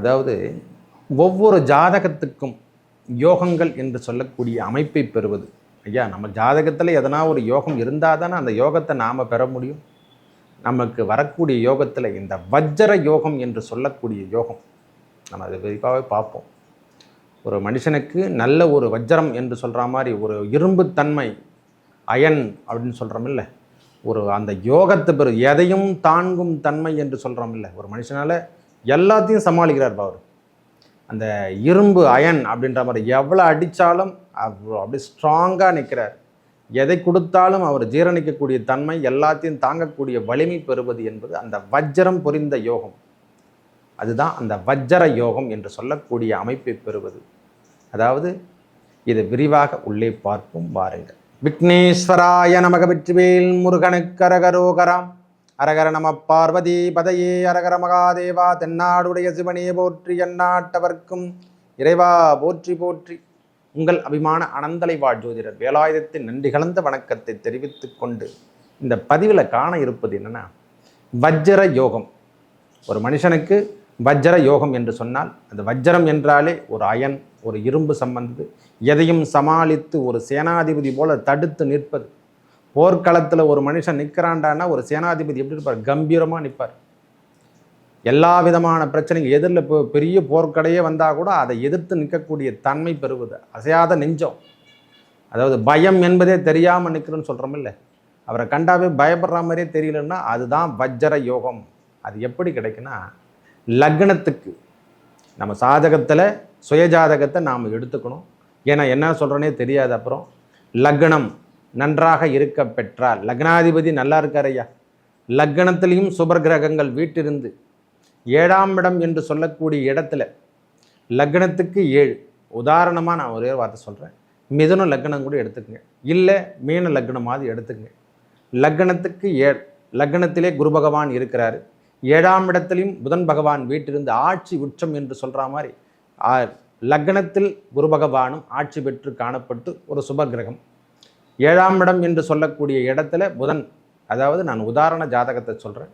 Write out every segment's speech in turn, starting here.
அதாவது ஒவ்வொரு ஜாதகத்துக்கும் யோகங்கள் என்று சொல்லக்கூடிய அமைப்பை பெறுவது. ஐயா நம்ம ஜாதகத்தில் எதனா ஒரு யோகம் இருந்தால் தானே அந்த யோகத்தை நாம் பெற முடியும்? நமக்கு வரக்கூடிய யோகத்தில் இந்த வஜ்ர யோகம் என்று சொல்லக்கூடிய யோகம் நம்ம அதை விரிவாகவே பார்ப்போம். ஒரு மனுஷனுக்கு நல்ல ஒரு வஜ்ரம் என்று சொல்கிற மாதிரி ஒரு இரும்பு தன்மை அயன் அப்படின்னு சொல்கிறோமில்ல ஒரு அந்த யோகத்தை பெரு எதையும் தாங்கும் தன்மை என்று சொல்கிறோமில்ல ஒரு மனுஷனால் எல்லாத்தையும் சமாளிக்கிறார் அவர் அந்த இரும்பு அயன் அப்படின்ற மாதிரி எவ்வளோ அடித்தாலும் அவ்வளோ அப்படியே ஸ்ட்ராங்காக நிற்கிறார். எதை கொடுத்தாலும் அவர் ஜீரணிக்கக்கூடிய தன்மை எல்லாத்தையும் தாங்கக்கூடிய வலிமை பெறுவது என்பது அந்த வஜ்ரம் புரிந்த யோகம். அதுதான் அந்த வஜ்ர யோகம் என்று சொல்லக்கூடிய அமைப்பை பெறுவது. அதாவது இதை விரிவாக உள்ளே பார்ப்போம் வாருங்கள். விக்னேஸ்வராய நமக வெற்றிவேல் முருகனு கரகரோகராம் அரகர நம பார்வதி பதையே அரகர மகாதேவா தென்னாடுடைய சிவனே போற்றி எண்ணாட்டவர்க்கும் இறைவா போற்றி போற்றி. உங்கள் அபிமான அனந்தலை வாழ் ஜோதிடர் வேலாயுதத்தின் நன்றி கலந்த வணக்கத்தை தெரிவித்து கொண்டு இந்த பதிவில் காண இருப்பது என்னன்னா வஜ்ர யோகம். ஒரு மனுஷனுக்கு வஜ்ர யோகம் என்று சொன்னால் அந்த வஜ்ரம் என்றாலே ஒரு அயன் ஒரு இரும்பு சம்பந்தது எதையும் சமாளித்து ஒரு சேனாதிபதி போல தடுத்து நிற்பது. போர்க்களத்தில் ஒரு மனுஷன் நிற்கிறான்டான்னா ஒரு சேனாதிபதி எப்படி இருப்பார்? கம்பீரமாக நிற்பார் எல்லா விதமான பிரச்சனைகள் எதிரில் இப்போ பெரிய போர்க்கடையே வந்தால் கூட அதை எதிர்த்து நிற்கக்கூடிய தன்மை பெறுவது. அசையாத நெஞ்சம். அதாவது பயம் என்பதே தெரியாமல் நிற்கிறோன்னு சொல்கிறோமில்ல அவரை கண்டாவே பயப்படுற மாதிரியே தெரியலன்னா அதுதான் வஜ்ர யோகம். அது எப்படி கிடைக்குன்னா லக்னத்துக்கு நம்ம சாதகத்தில் சுயஜாதகத்தை நாம் எடுத்துக்கணும். ஏன்னா என்ன சொல்கிறேனே தெரியாது அப்புறம் லக்னம். நன்றாக இருக்க பெற்றால் லக்னாதிபதி நல்லா இருக்கார் ஐயா. லக்னத்திலையும் சுபர் கிரகங்கள் வீட்டிருந்து ஏழாம் இடம் என்று சொல்லக்கூடிய இடத்துல லக்னத்துக்கு ஏழு. உதாரணமாக நான் ஒரே வார்த்தை சொல்கிறேன் மிதுன லக்னம் கூட எடுத்துக்கங்க. இல்லை மீன லக்னமாவது எடுத்துக்கங்க. லக்னத்துக்கு ஏழு. லக்னத்திலே குரு பகவான் இருக்கிறார். ஏழாம் இடத்திலையும் புதன் பகவான் வீட்டிலிருந்து ஆட்சி உச்சம் என்று சொல்கிற மாதிரி லக்னத்தில் குரு பகவானும் ஆட்சி பெற்று காணப்பட்டு ஒரு சுப கிரகம் ஏழாம் இடம் என்று சொல்லக்கூடிய இடத்துல புதன் அதாவது நான் உதாரண ஜாதகத்தை சொல்கிறேன்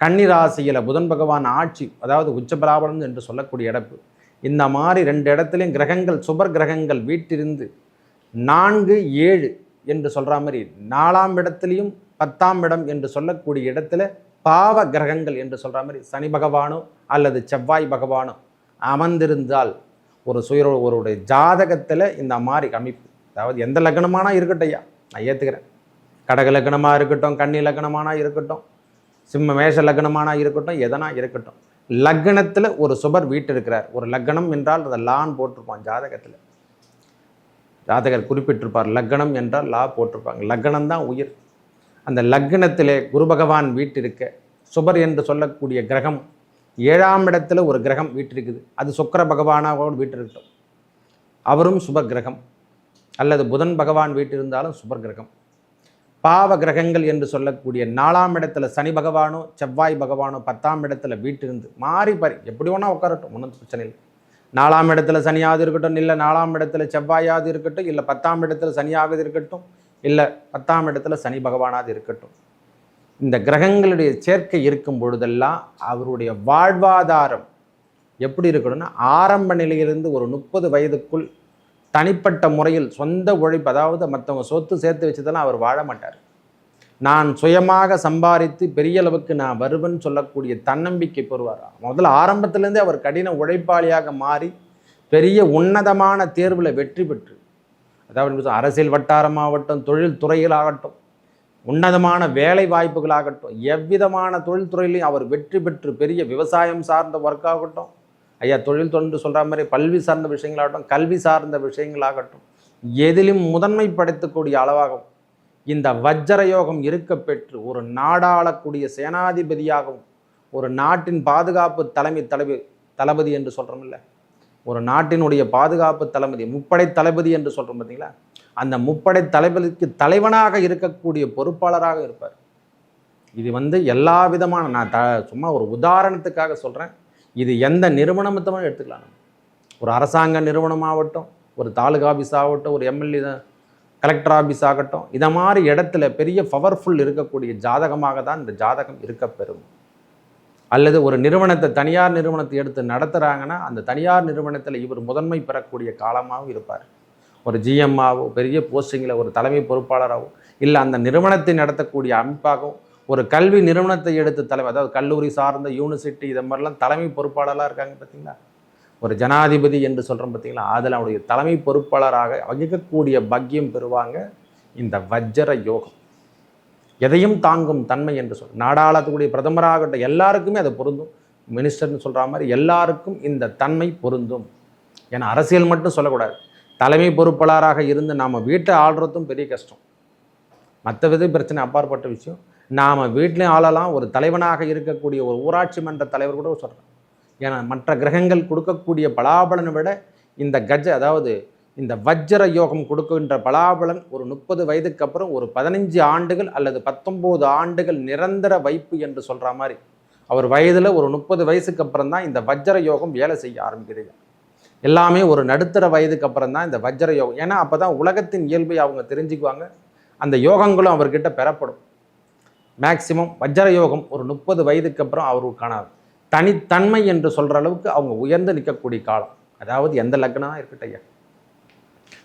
கன்னிராசியில் புதன் பகவான் ஆட்சி அதாவது உச்சபலாபலம் என்று சொல்லக்கூடிய இடப்பு இந்த மாதிரி ரெண்டு இடத்துலையும் கிரகங்கள் சுபர் கிரகங்கள் வீட்டிருந்து நான்கு ஏழு என்று சொல்கிற மாதிரி நாலாம் இடத்துலையும் பத்தாம் இடம் என்று சொல்லக்கூடிய இடத்துல பாவ கிரகங்கள் என்று சொல்கிற மாதிரி சனி பகவானோ அல்லது செவ்வாய் பகவானோ அமர்ந்திருந்தால் ஒரு சுய ஒருடைய ஜாதகத்தில் இந்த மாதிரி அமைப்பு. அதாவது எந்த லக்னமானா இருக்கட்டும் ஐயா நான் ஏற்றுக்கிறேன் கடக லக்னமாக இருக்கட்டும் கன்னி லக்னமானா இருக்கட்டும் சிம்ம மேஷ லக்னமானா இருக்கட்டும் எதனா இருக்கட்டும். லக்னத்தில் ஒரு சுபர் வீட்டு இருக்கிறார். ஒரு லக்னம் என்றால் அதை லான் போட்டிருப்பான் ஜாதகத்தில். ஜாதகர் குறிப்பிட்டிருப்பார் லக்னம் என்றால் லா போட்டிருப்பாங்க. லக்னம் தான் உயிர். அந்த லக்னத்திலே குரு பகவான் வீட்டிருக்க சுபர் என்று சொல்லக்கூடிய கிரகம் ஏழாம் இடத்துல ஒரு கிரகம் வீட்டிருக்குது. அது சுக்கர பகவானாக வீட்டிருக்கட்டும். அவரும் சுப கிரகம். அல்லது புதன் பகவான் வீட்டிருந்தாலும் சுபர் கிரகம் பாவ கிரகங்கள் என்று சொல்லக்கூடிய நாலாம் இடத்துல சனி பகவானோ செவ்வாய் பகவானோ பத்தாம் இடத்துல வீட்டிருந்து மாறி பாரி. எப்படி ஒன்றா உட்காரட்டும் ஒன்றும் பிரச்சனை இல்லை. நாலாம் இடத்துல சனியாவது இருக்கட்டும் இல்லை நாலாம் இடத்துல செவ்வாயாவது இருக்கட்டும் இல்லை பத்தாம் இடத்துல சனியாவது இருக்கட்டும் இல்லை பத்தாம் இடத்துல சனி பகவானாவது இருக்கட்டும். இந்த கிரகங்களுடைய சேர்க்கை இருக்கும் பொழுதெல்லாம் அவருடைய வாழ்வாதாரம் எப்படி இருக்கணும்னா ஆரம்ப நிலையிலிருந்து ஒரு முப்பது வயதுக்குள் தனிப்பட்ட முறையில் சொந்த உழைப்பு அதாவது மற்றவங்க சொத்து சேர்த்து வச்சதெல்லாம் அவர் வாழ மாட்டார். நான் சுயமாக சம்பாதித்து பெரிய அளவுக்கு நான் வருவேன்னு சொல்லக்கூடிய தன்னம்பிக்கை பெறுவார்? முதல்ல ஆரம்பத்திலேருந்தே அவர் கடின உழைப்பாளியாக மாறி பெரிய உன்னதமான தேர்வில் வெற்றி பெற்று அதாவது அரசியல் வட்டாரமாகட்டும் தொழில் துறையிலாகட்டும் உன்னதமான வேலை வாய்ப்புகளாகட்டும் எவ்விதமான தொழில்துறையிலையும் அவர் வெற்றி பெற்று பெரிய விவசாயம் சார்ந்த ஒர்க் ஆகட்டும் ஐயா தொழில் தொண்டு சொல்கிற மாதிரி பல்வி சார்ந்த விஷயங்களாகட்டும் கல்வி சார்ந்த விஷயங்களாகட்டும் எதிலும் முதன்மை படைத்தக்கூடிய அளவாகவும் இந்த வஜ்ர யோகம் இருக்க பெற்று ஒரு நாடாளக்கூடிய சேனாதிபதியாகவும் ஒரு நாட்டின் பாதுகாப்பு தலைமை தலைவி தளபதி என்று சொல்கிறோம்ல ஒரு நாட்டினுடைய பாதுகாப்பு தளபதி முப்படை தளபதி என்று சொல்கிறோம் பார்த்தீங்களா அந்த முப்படை தளபதிக்கு தலைவனாக இருக்கக்கூடிய பொறுப்பாளராக இருப்பார். இது வந்து எல்லா விதமான நான் த சும்மா ஒரு உதாரணத்துக்காக சொல்கிறேன் இது எந்த நிறுவனமத்தமாக எடுத்துக்கலாம் ஒரு அரசாங்க நிறுவனம் ஆகட்டும் ஒரு தாலுகா ஆஃபீஸ் ஆகட்டும் ஒரு எம்எல்ஏ கலெக்டர் ஆஃபீஸ் ஆகட்டும் இதை மாதிரி இடத்துல பெரிய பவர்ஃபுல் இருக்கக்கூடிய ஜாதகமாக தான் இந்த ஜாதகம் இருக்கப்பெறும். அல்லது ஒரு நிறுவனத்தை தனியார் நிறுவனத்தை எடுத்து நடத்துகிறாங்கன்னா அந்த தனியார் நிறுவனத்தில் இவர் முதன்மை பெறக்கூடிய காலமாகவும் இருப்பார். ஒரு ஜிஎம்மாவோ பெரிய போஸ்டிங்கில் ஒரு தலைமை பொறுப்பாளராகவோ இல்லை அந்த நிறுவனத்தை நடத்தக்கூடிய அமைப்பாகவும் ஒரு கல்வி நிறுவனத்தை எடுத்து தலைமை அதாவது கல்லூரி சார்ந்த யூனிவர்சிட்டி இதை மாதிரிலாம் தலைமை பொறுப்பாளராக இருக்காங்க பார்த்தீங்களா? ஒரு ஜனாதிபதி என்று சொல்கிறோம் பார்த்தீங்களா? அதில் அவருடைய தலைமை பொறுப்பாளராக வகிக்கக்கூடிய பக்கியம் பெறுவாங்க இந்த வஜ்ர யோகம். எதையும் தாங்கும் தன்மை என்று சொல் நாடாளத்துக்குரிய பிரதமராகட்டும் எல்லாருக்குமே அது பொருந்தும். மினிஸ்டர்னு சொல்கிற மாதிரி எல்லாருக்கும் இந்த தன்மை பொருந்தும். ஏன்னா அரசியல் மட்டும் சொல்லக்கூடாது. தலைமை பொறுப்பாளராக இருந்து நாம் வீட்டை ஆள்றதும் பெரிய கஷ்டம். மற்ற வித பிரச்சனை அப்பாற்பட்ட விஷயம். நாம் வீட்லேயும் ஆளலாம் ஒரு தலைவனாக இருக்கக்கூடிய ஒரு ஊராட்சி மன்ற தலைவர் கூட சொல்கிறேன் ஏன்னா மற்ற கிரகங்கள் கொடுக்கக்கூடிய பலாபலனை விட இந்த கஜ அதாவது இந்த வஜ்ர யோகம் கொடுக்கின்ற பலாபலன் ஒரு முப்பது வயதுக்கு அப்புறம் ஒரு பதினஞ்சு ஆண்டுகள் அல்லது பத்தொம்போது ஆண்டுகள் நிரந்தர வைப்பு என்று சொல்கிற மாதிரி. அவர் வயதில் ஒரு முப்பது வயசுக்கு அப்புறம் தான் இந்த வஜ்ர யோகம் வேலை செய்ய ஆரம்பிக்கிறது எல்லாமே ஒரு நடுத்தர வயதுக்கு அப்புறம் தான் இந்த வஜ்ர யோகம். ஏன்னா அப்போ தான் உலகத்தின் இயல்பை அவங்க தெரிஞ்சுக்குவாங்க. அந்த யோகங்களும் அவர்கிட்ட பெறப்படும். மேக்சிமம் வஜ்ர யோகம் ஒரு முப்பது வயதுக்கு அப்புறம் அவருக்கான தனித்தன்மை என்று சொல்கிற அளவுக்கு அவங்க உயர்ந்து நிற்கக்கூடிய காலம். அதாவது எந்த லக்னமாக இருக்கட்டும் ஐயா.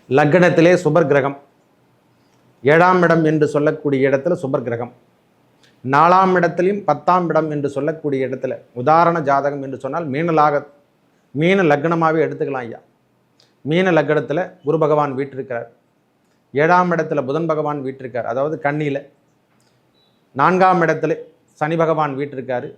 லக்னத்திலே சுபர் கிரகம் ஏழாம் இடம் என்று சொல்லக்கூடிய இடத்துல சுபர் கிரகம் நாலாம் இடத்துலையும் பத்தாம் இடம் என்று சொல்லக்கூடிய இடத்துல உதாரண ஜாதகம் என்று சொன்னால் மீனலாக மீன லக்னமாகவே எடுத்துக்கலாம் ஐயா. மீன லக்னத்தில் குரு பகவான் வீட்டிருக்கிறார் ஏழாம் இடத்துல புதன் பகவான் வீட்டிருக்கார் அதாவது கண்ணியில் நான்காம் இடத்துல சனி பகவான் வீட்டிருக்காரு.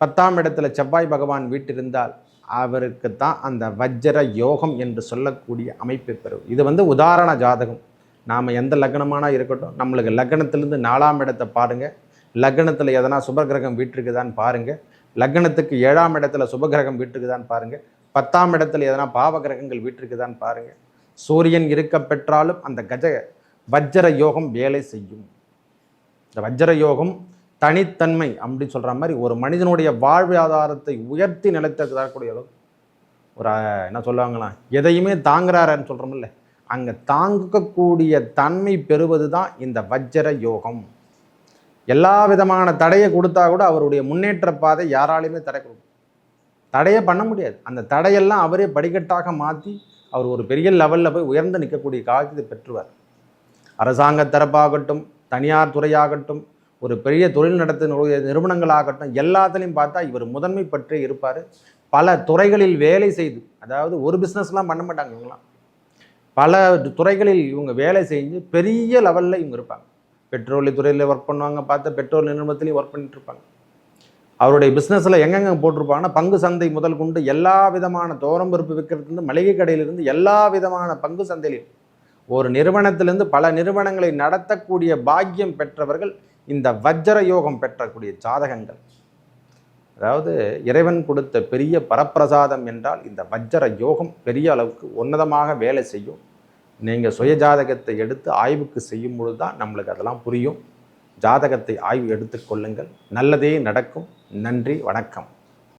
பத்தாம் இடத்துல செவ்வாய் பகவான் வீட்டிருந்தால் அவருக்கு தான் அந்த வஜ்ர யோகம் என்று சொல்லக்கூடிய அமைப்பை பெறும். இது வந்து உதாரண ஜாதகம். நாம் எந்த லக்னமானா இருக்கட்டும் நம்மளுக்கு லக்னத்திலேருந்து நாலாம் இடத்தை பாருங்கள் லக்னத்தில் எதனா சுபகிரகம் வீட்டிருக்குதான்னு பாருங்கள் லக்னத்துக்கு ஏழாம் இடத்துல சுபகிரகம் வீட்டிருக்குதான்னு பாருங்கள் பத்தாம் இடத்துல எதனா பாவகிரகங்கள் வீட்டிருக்குதான்னு பாருங்கள் சூரியன் இருக்க பெற்றாலும் அந்த கஜ வஜ்ர யோகம் வேலை செய்யும். இந்த வஜ்ர யோகம் தனித்தன்மை அப்படின்னு சொல்கிற மாதிரி ஒரு மனிதனுடைய வாழ்வாதாரத்தை உயர்த்தி நிலைத்த தரக்கூடிய அளவு ஒரு என்ன சொல்லுவாங்களாம்? எதையுமே தாங்குறாருன்னு சொல்கிறோம்ல அங்கே தாங்கக்கூடிய தன்மை பெறுவது தான் இந்த வஜ்ர யோகம் எல்லா விதமான தடையை கொடுத்தா கூட அவருடைய முன்னேற்ற பாதை யாராலையுமே தடை கொடுக்கும் தடையே பண்ண முடியாது. அந்த தடையெல்லாம் அவரே படிக்கட்டாக மாற்றி அவர் ஒரு பெரிய லெவலில் போய் உயர்ந்து நிற்கக்கூடிய காலத்தை பெற்றுவார். அரசாங்க தரப்பாகட்டும் தனியார் துறையாகட்டும் ஒரு பெரிய தொழில் நடத்தினுடைய நிறுவனங்களாகட்டும் எல்லாத்துலேயும் பார்த்தா இவர் முதன்மை பற்றி இருப்பார். பல துறைகளில் வேலை செய்து அதாவது ஒரு பிஸ்னஸ்லாம் பண்ண மாட்டாங்க இவங்களாம் பல துறைகளில் இவங்க வேலை செஞ்சு பெரிய லெவலில் இவங்க இருப்பாங்க. பெட்ரோலிய துறையில் ஒர்க் பண்ணுவாங்க பார்த்து பெட்ரோல் நிறுவனத்துலேயும் ஒர்க் பண்ணிட்டு இருப்பாங்க அவருடைய பிஸ்னஸில் எங்கெங்க போட்டிருப்பாங்கன்னா பங்கு சந்தை முதல் கொண்டு எல்லா விதமான தோரம்பருப்பு விற்கிறதுலேருந்து மளிகை கடையிலிருந்து எல்லா விதமான பங்கு சந்தையிலும் ஒரு நிறுவனத்திலிருந்து பல நிறுவனங்களை நடத்தக்கூடிய பாக்கியம் பெற்றவர்கள் இந்த வஜ்ர யோகம் பெற்றக்கூடிய ஜாதகங்கள். அதாவது இறைவன் கொடுத்த பெரிய பரப்பிரசாதம் என்றால் இந்த வஜ்ர யோகம் பெரிய அளவுக்கு உன்னதமாக வேலை செய்யும். நீங்கள் சுய ஜாதகத்தை எடுத்து ஆய்வுக்கு செய்யும் பொழுது தான் நம்மளுக்கு அதெல்லாம் புரியும். ஜாதகத்தை ஆய்வு எடுத்துக்கொள்ளுங்கள் நல்லதே நடக்கும். நன்றி. வணக்கம்.